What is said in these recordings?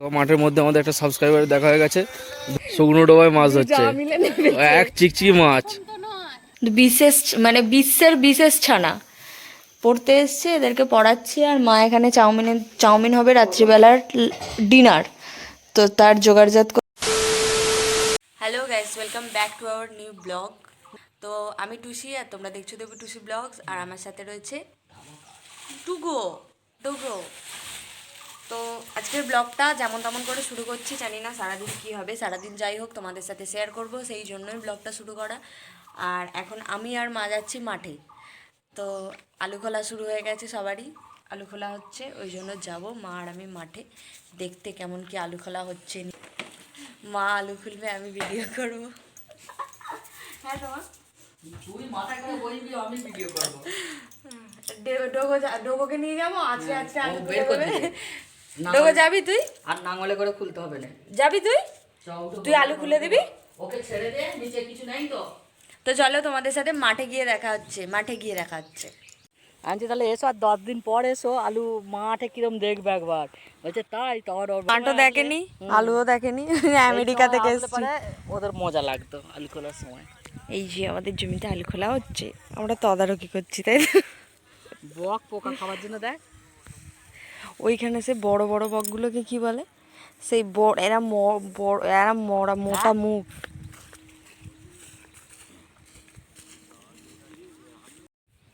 তো মাঠের মধ্যে আমাদের একটা সাবস্ক্রাইবার দেখা হয়ে গেছে। শুকনো ডোবায় মাছ হচ্ছে এক চিকচিকি মাছ। বিশেষ মানে বিশ্বের বিশেষ ছানা। পড়তে এসছে এদেরকে পড়াচ্ছি আর মা এখানে চাউমিনের চাউমিন হবে রাত্রিবেলার ডিনার। তো তার জোগাড়জাত hello guys welcome back to our new blog তো আমি টুসি আর তোমরা দেখছ দেবো টুসি ব্লগস আর আমার সাথে রয়েছে টুগো। টুগো। তো আজকের ব্লগটা যেমন তেমন করে শুরু করছি জানি না সারাদিন কী হবে। সারাদিন যাই হোক তোমাদের সাথে শেয়ার করব সেই জন্যই ব্লগটা শুরু করা। আর এখন আমি আর মা যাচ্ছি মাঠে। তো আলু খোলা শুরু হয়ে গেছে সবারই। আলু খোলা হচ্ছে ওই জন্য যাব মা আর আমি মাঠে। দেখতে কেমন কি আলু খোলা হচ্ছে মা আলু খুলবে আমি ভিডিও করব। হ্যাঁ তোমার? ডোগোকে নিয়ে যাব? আজকে আজকে আলু দেবে। ডোগো যাবি তুই? আর নাঙ্গলে করে খুলতে হবে না। যাবি তুই? তুই আলু খুলে দিবি? ওকে ছেড়ে দে নিচে কিছু নেই তো। তো চলো তোমাদের সাথে মাঠে গিয়ে দেখা হচ্ছে মাঠে গিয়ে দেখা হচ্ছে। আনছি তাহলে এসো আর দশ দিন পর এসো আলু মাঠে কিরম দেখবে একবার। বলছে তাই তোর মাঠও দেখেনি? আলুও দেখেনি? আমেরিকা থেকে এসেছি। ওদের মজা লাগতো আলু খোলার সময়। এই যে আমাদের জমিতে আলু খোলা হচ্ছে আমরা তদারকি করছি তাই তো? বক পোকা খাওয়ার জন্য দেখ। ওইখানে সে বড় বড় বকগুলোকে কি বলে? সেই বড়, এরা বড়, এরা মরা, মোটা মুখ।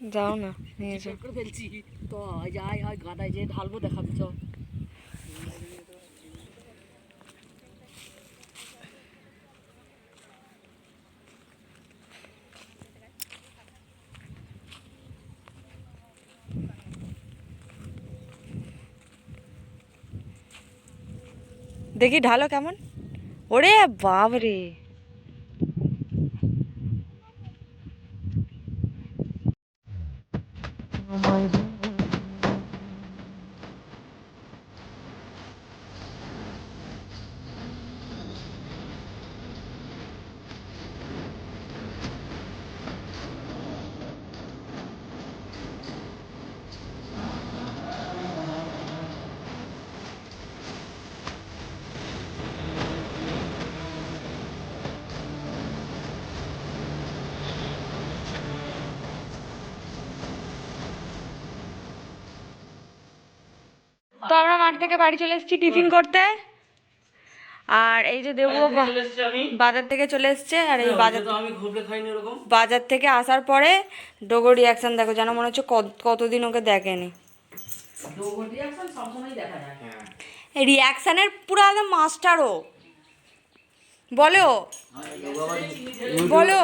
যাও না, নিয়ে যাও। ফেলছি। তো, যাই হয়, গাদায় যে ঢালবো, দেখাবি চ দেখি ঢালো কেমন? ওরে বাবরে তো আমরা মাঠ থেকে বাড়ি চলে এসেছি টিফিন করতে। আর এই যে দেবু বাজার থেকে চলে এসছে আর এই বাজার খাইনি এরকম বাজার থেকে আসার পরে ডোগো রিয়াকশন দেখো যেন মনে হচ্ছে কত- কতদিন ওকে দেখেনি। সবসময় দেখা যায়। রিয়াকশনের পুরো একদম মাস্টারও বলো। বলো।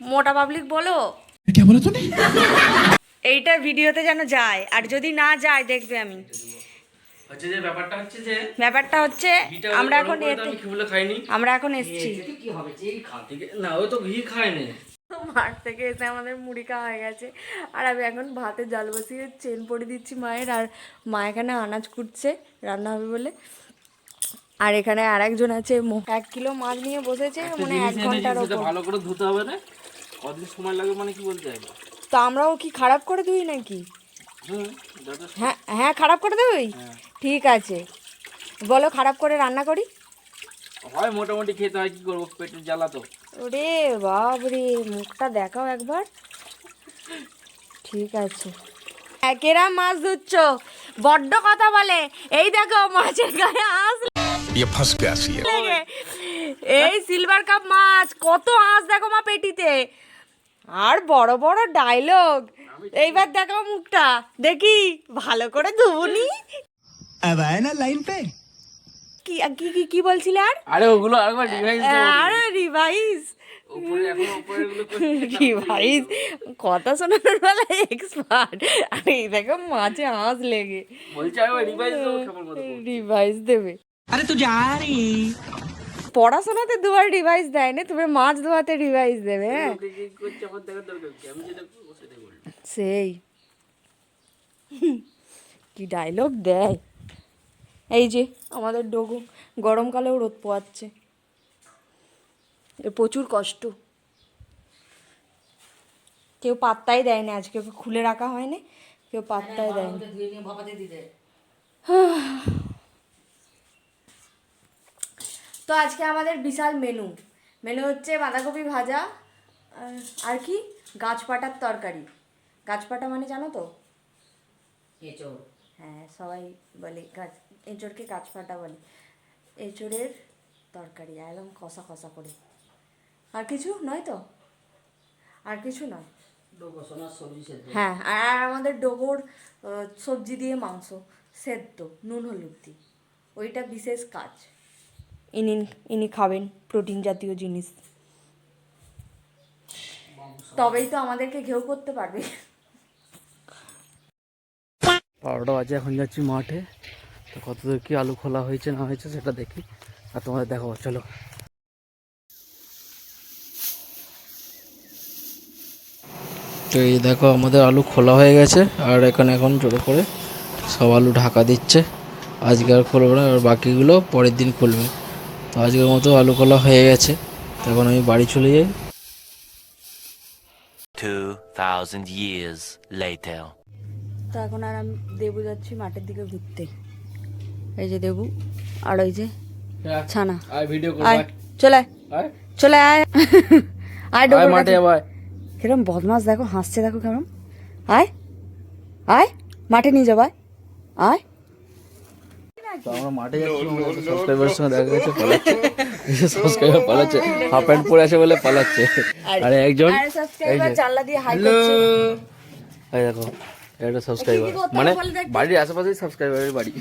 মোটা পাবলিক বলো। এইটা ভিডিওতে যেন যায় আর যদি না যায় দেখবে আমি। হচ্ছে যে ব্যাপারটা হচ্ছে যে ব্যাপারটা হচ্ছে আমরা এখন খাইনি। আমরা এখন এসছি। কি হবে? যেই খা ঠিক আছে? না ওই তো ঘি খায়নি মাঠ থেকে এসে আমাদের মুড়ি খাওয়া হয়ে গেছে। আর আমি এখন ভাতে জল বসিয়ে চেন পরে দিচ্ছি মায়ের আর মা এখানে আনাজ কুটছে রান্না হবে বলে। আর এখানে আর একজন আছে মো- এক কিলো মাছ নিয়ে বসেছে মানে এক ঘণ্টার ওপর। ভালো করে ধুতে হবে না কতদিন সময় লাগবে মানে কি বলতে হবে তা আমরাও কি খারাপ করে দিই নাকি? হ্যাঁ হ্যাঁ খারাপ করে দেবই? হ্যাঁ। ঠিক আছে। বলো খারাপ করে রান্না করি? হয় মোটামুটি খেতে হয় কি করব? পেটের জ্বালা তো। ওরে বাবরে মুখটা দেখাও একবার। ঠিক আছে। একেরা মাছ ধরছ? বড্ড কথা বলে। এই দেখো মাছের গায়ে আঁশ এই সিলভার কাপ মাছ কত আস দেখো মা পেটিতে। আর বড় বড় ডায়লগ এইবার দেখো মুখটা। দেখি ভালো করে ধুবনি। না লাইন পে কি কি কি কি বলছিলে আর? আরে ওগুলো আরেকবার রিভাইজ আরে রিভাইজ রিভাইজ কথা শোনানোর বেলা এক্সপার্ট আরে এই দেখো মাঝে হাঁস লেগে। বলছে রিভাইজ দেবে আরে তুই যা পড়াশোনাতে দুবার রিভাইস দেয় না তুমি মাছ ধোয়াতে রিভাইস দেবে হ্যাঁ? সেই। কি ডায়লগ দেয়? এই যে আমাদের ডোগু গরমকালেও রোদ পোয়াচ্ছে। এর প্রচুর কষ্ট। কেউ পাত্তাই দেয়নি আজকে খুলে রাখা হয়নি কেউ পাত্তাই দেয়নি। ধুয়ে তো আজকে আমাদের বিশাল মেনু মেনু হচ্ছে বাঁধাকপি ভাজা আর- কি? গাছপাটার তরকারি। গাছপাটা মানে জানো তো? হ্যাঁ সবাই বলে গাছ এঁচড়কে গাছপাটা বলে। এঁচড়ের তরকারি একদম কষা কষা করে। আর কিছু? নয় তো? আর কিছু নয়? হ্যাঁ আর আর আমাদের ডোবর সবজি দিয়ে মাংস সেদ্ধ নুন হলুদ দিয়ে। ওইটা বিশেষ কাজ। ইনি ইনি খাবেন প্রোটিন জাতীয় জিনিস। তবেই তো আমাদেরকে ঘেউ করতে পারবে। বারোটা বাজে এখন যাচ্ছি মাঠে। তো কত দূর কি আলু খোলা হয়েছে না হয়েছে সেটা দেখি। আর তোমাদের দেখাবো চলো। তো এই দেখো আমাদের আলু খোলা হয়ে গেছে আর এখানে এখন জোরে করে সব আলু ঢাকা দিচ্ছে। আজকে আর খুলবে না আর বাকিগুলো পরের দিন খুলবে। তো আজকের মতো আলু কলা হয়ে গেছে। তখন আমি বাড়ি চলে যাই। 2,000 years later. তো এখন আর আমি দেবু যাচ্ছি মাঠের দিকে ঘুরতে। এই যে দেবু আর ওই যে ছানা। আয় চলে চলে আয়। আয় ডোবর মাঠে কিরম বদমাস দেখো হাসছে দেখো কেমন। আয় আয় মাঠে নিয়ে যাব আয়। আয়। তো আমরা মাঠে যাচ্ছি সঙ্গে দেখা গেছে পালাচ্ছে। সাবস্ক্রাইবার পালাচ্ছে। হাফ প্যান্ট পরে আছে বলে পালাচ্ছে। আর একজন আরে সাবস্ক্রাইবার জানলা দিয়ে হাই করছে। এই দেখো একটা সাবস্ক্রাইবার মানে বাড়ির আশেপাশেই সাবস্ক্রাইবারের বাড়ি।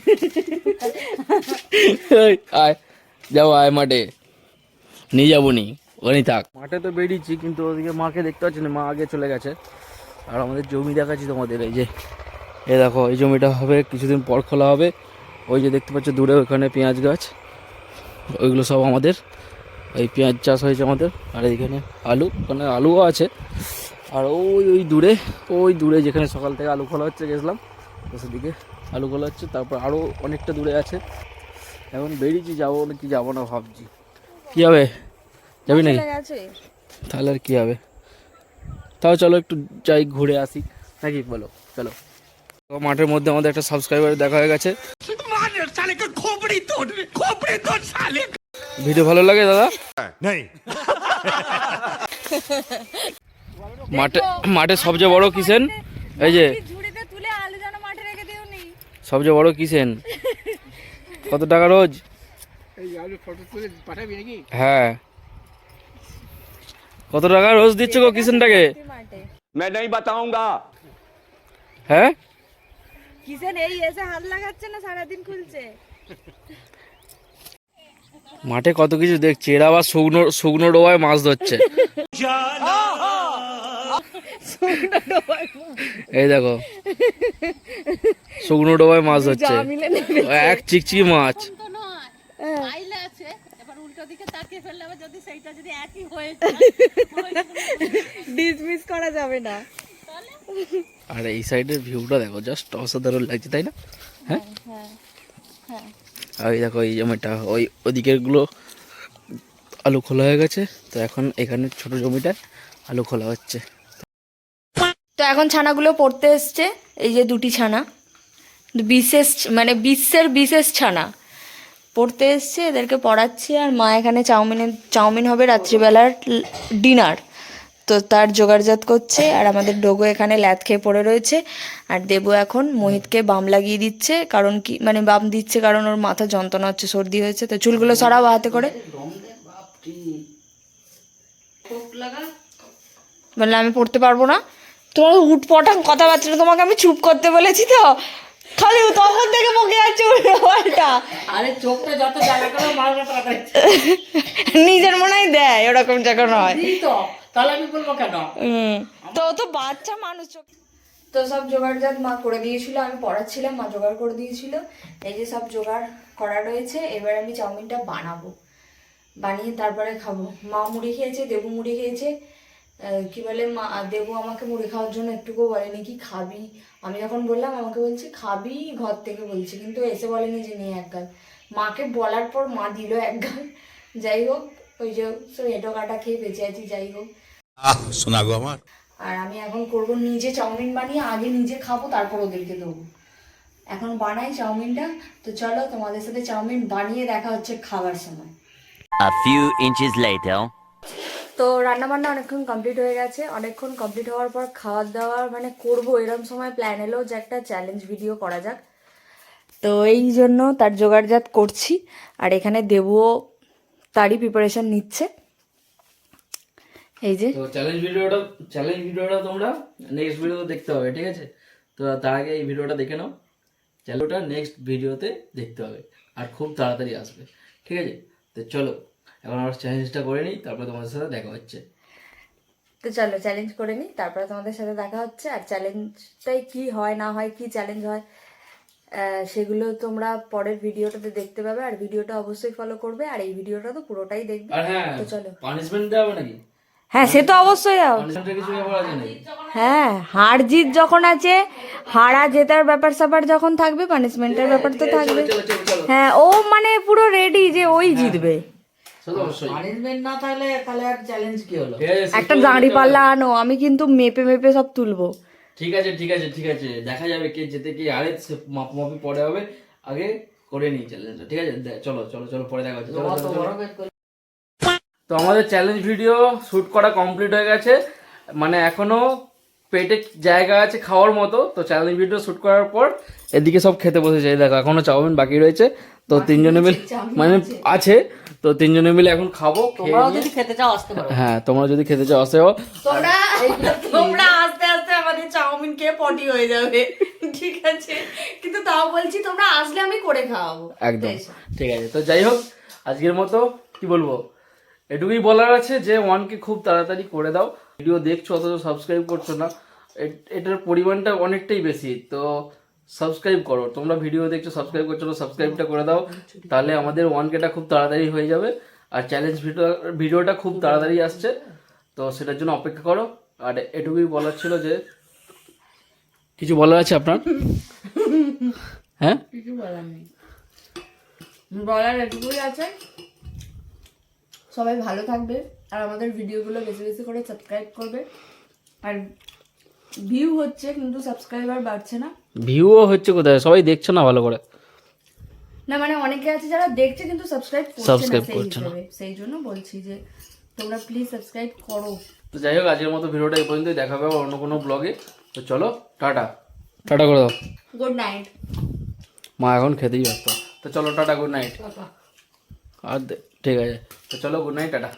আয় যাব আয় মাঠে। নিয়ে যাব নি। ওখানেই থাক। মাঠে তো বেরিয়েছি কিন্তু ওদিকে মাকে দেখতে পাচ্ছি না। মা আগে চলে গেছে। আর আমাদের জমি দেখাচ্ছি তোমাদের এই যে। এই দেখো এই জমিটা হবে কিছুদিন পর খোলা হবে। ওই যে দেখতে পাচ্ছ দূরে ওখানে পেঁয়াজ গাছ। ওইগুলো সব আমাদের। এই পেঁয়াজ চাষ হয়েছে আমাদের। আর এইখানে আলু ওখানে আলুও আছে। আর ওই ওই দূরে ওই দূরে যেখানে সকাল থেকে আলু খোলা হচ্ছে গেছিলাম তো সেদিকে আলু খোলা হচ্ছে। তারপর আরও অনেকটা দূরে আছে। এখন বেরিয়েছি যাব কি যাব না ভাবছি। কী হবে? যাবি নাকি? তাহলে আর কী হবে? তাও চলো একটু যাই ঘুরে আসি। নাকি? বলো চলো। তো মাঠের মধ্যে আমাদের একটা সাবস্ক্রাইবার দেখা হয়ে গেছে। ভিডিও ভালো লাগে দাদা नहीं মাঠে মাঠে সবচেয়ে বড় কিসেন এই যে ঝুড়িতে তুলে আলু যেন মাঠে রেখে দিও নি সবচেয়ে বড় কিসেন কত টাকা রোজ হ্যাঁ কত টাকা রোজ দিচ্ছ গো কিষেনটাকে মাঠে मैं नहीं बताऊंगा হ্যাঁ কিসেন এই এসে হাত লাগাচ্ছে না সারাদিন খুলছে মাঠে কত কিছু দেখছি এরা আবার শুকনো শুকনো ডোবায় মাছ ধরছে। এই দেখো শুকনো ডোবায় মাছ ধরছে। এক চিকচিকি মাছ। ডিসমিস করা যাবে না। আর এই সাইডের ভিউটা দেখো জাস্ট অসাধারণ লাগছে তাই না? হ্যাঁ হ্যাঁ। আর এই দেখো, এই জমিটা, ওই ওদিকেরগুলো আলু খোলা হয়ে গেছে। তো এখন এখানে ছোট জমিটা আলু খোলা হচ্ছে। তো এখন ছানাগুলো পড়তে এসছে, এই যে দুটি ছানা। বিশেষ মানে বিশ্বের বিশেষ ছানা। পড়তে এসছে, এদেরকে পড়াচ্ছি, আর মা এখানে চাউমিনের, চাউমিন হবে রাত্রিবেলার ডিনার। তো তার জোগাড়জাত করছে আর আমাদের ডোগো এখানে ল্যাদ খেয়ে পড়ে রয়েছে। আর দেবু এখন মোহিতকে বাম লাগিয়ে দিচ্ছে কারণ কি মানে বাম দিচ্ছে কারণ ওর মাথা যন্ত্রণা হচ্ছে সর্দি হয়েছে তো চুলগুলো সরাও হাতে করে। বললে আমি পড়তে পারব না। তোমার উটপটাং কথাবার্তা তোমাকে আমি চুপ করতে বলেছি তো। খালি তখন থেকে বকে যাচ্ছে আরে চোখটা যত জায়গা করে নিজের মনে হয় দেয় ওরকম যখন হয়। তাহলে আমি বলব কেন? তো তো বাচ্চা মানুষ তো সব জোগাড় জাত মা করে দিয়েছিল আমি পড়াচ্ছিলাম মা জোগাড় করে দিয়েছিল। এই যে সব জোগাড় করা রয়েছে এবার আমি চাউমিনটা বানাবো। বানিয়ে তারপরে খাব। মা মুড়ি খেয়েছে দেবু মুড়ি খেয়েছে। কি বলে মা দেবু আমাকে মুড়ি খাওয়ার জন্য একটুকু বলেনি কি খাবি? আমি যখন বললাম আমাকে বলছে খাবি ঘর থেকে বলছে। কিন্তু এসে বলেনি যে নিয়ে এক গাল। মাকে বলার পর মা দিল এক গাল। যাই হোক ওই যে সব এটো কাটা খেয়ে বেঁচে আছি যাই হোক। আহ শোনাগো আমার। আর আমি এখন করব নিজে চাউমিন বানিয়ে আগে নিজে খাব তারপর ওদেরকে দেবো। এখন বানাই চাউমিনটা তো চলো তোমাদের সাথে চাউমিন বানিয়ে দেখা হচ্ছে খাবার সময়। A few inches later. তো রান্নাবান্না অনেকক্ষণ কমপ্লিট হয়ে গেছে। অনেকক্ষণ কমপ্লিট হওয়ার পর খাওয়া দাওয়া মানে করব এরম সময় প্ল্যান এলো যে একটা চ্যালেঞ্জ ভিডিও করা যাক। তো এই জন্য তার জোগাড়জাত করছি। আর এখানে দেবুও তারই প্রিপারেশন নিচ্ছে। এই যে। তো চ্যালেঞ্জ ভিডিওটা চ্যালেঞ্জ ভিডিওটা তোমরা নেক্সট ভিডিওতে দেখতে হবে ঠিক আছে? তো তার আগে এই ভিডিওটা দেখে নাও। চ্যানেলটা নেক্সট ভিডিওতে দেখতে হবে আর খুব তাড়াতাড়ি আসবে ঠিক আছে? তো চলো এখন আমরা চ্যালেঞ্জটা করে নিই তারপরে তোমাদের সাথে দেখা হচ্ছে। তো চলো চ্যালেঞ্জ করে নিই তারপরে তোমাদের সাথে দেখা হচ্ছে আর চ্যালেঞ্জটাই কি হয় না হয় কি চ্যালেঞ্জ হয় সেগুলো তোমরা পরের ভিডিওটাতে দেখতে পাবে আর ভিডিওটা অবশ্যই ফলো করবে আর এই ভিডিওটা তো পুরোটাই দেখবে। হ্যাঁ তো চলো। পানিশমেন্ট দেওয়া নাকি? হ্যাঁ সে তো অবশ্যই হ্যাঁ হার জিত যখন আছে হারা জেতার ব্যাপার স্যাপার যখন থাকবে পানিশমেন্টের ব্যাপার তো থাকবে। হ্যাঁ ও মানে পুরো রেডি যে ওই জিতবে। সে তো অবশ্যই। পানিশমেন্ট না থাকলে তাহলে আর চ্যালেঞ্জ কি হলো? ঠিক আছে একটা দাঁড়ি পাল্লা আনো আমি কিন্তু মেপে মেপে সব তুলবো। ঠিক আছে ঠিক আছে ঠিক আছে। দেখা যাবে কে যেতে কি আরে মাপামাপি পরে হবে। আগে করে নিই চ্যালেঞ্জটা ঠিক আছে? চলো চলো চলো পরে দেখা হচ্ছে। চলো। তো আমাদের চ্যালেঞ্জ ভিডিও শ্যুট করা কমপ্লিট হয়ে গেছে। মানে এখনও পেটে জায়গা আছে খাওয়ার মতো তো চ্যালেঞ্জ ভিডিও শুট করার পর এদিকে সব খেতে বসেছে। দেখো এখনও চাউমিন বাকি রয়েছে। তো তিনজনে মিলে মানে আছে। তো তিনজনে মিলে এখন খাব তোমরাও যদি খেতে চাও আসতে পারো। হ্যাঁ তোমরা যদি খেতে চাও আসেও তোমরা তোমরা আস্তে আস্তে আমাদের চাউমিন খেয়ে পটি হয়ে যাবে। ঠিক আছে? কিন্তু তাও বলছি তোমরা আসলে আমি করে খাওয়াবো। একদম। ঠিক আছে তো যাই হোক আজকের মতো কি বলব? এটুকুই বলার আছে যে ওয়ানকে খুব তাড়াতাড়ি করে দাও। ভিডিও দেখছ অথচ সাবস্ক্রাইব করছ না। এটার পরিমাণটা অনেকটাই বেশি তো সাবস্ক্রাইব করো। তোমরা ভিডিও দেখছ সাবস্ক্রাইব করছ না সাবস্ক্রাইবটা করে দাও। তাহলে আমাদের ওয়ানকেটা খুব তাড়াতাড়ি হয়ে যাবে। আর চ্যালেঞ্জ ভিডিও ভিডিওটা খুব তাড়াতাড়ি আসছে। তো সেটার জন্য অপেক্ষা করো। আর এটুকুই বলার ছিল যে কিছু বলার আছে আপনার? হ্যাঁ? কিছু বলার নেই। বলার এটুকুই আছে। সবাই ভালো থাকবে। আর আমাদের ভিডিওগুলো বেশি বেশি করে সাবস্ক্রাইব করবে। আর ভিউ হচ্ছে কিন্তু সাবস্ক্রাইবার বাড়ছে না। ভিউও হচ্ছে কোথায়? সবাই দেখছ না ভালো করে। না মানে অনেকে আছে যারা দেখছে কিন্তু সাবস্ক্রাইব করছে না Subscribe করছে না। সেই জন্য বলছি যে তোমরা প্লিজ সাবস্ক্রাইব করো। তো যাই হোক আজকের মতো ভিডিওটা এই পর্যন্তই। দেখা হবে অন্য কোনো ব্লগে তো চলো টাটা। টাটা করে দাও। গুড নাইট মা এখন খেতেই ব্যস্ত। তো চলো টাটা গুড নাইট আর দে- ঠিক আছে। তো চলো গুড নাইট টাটা।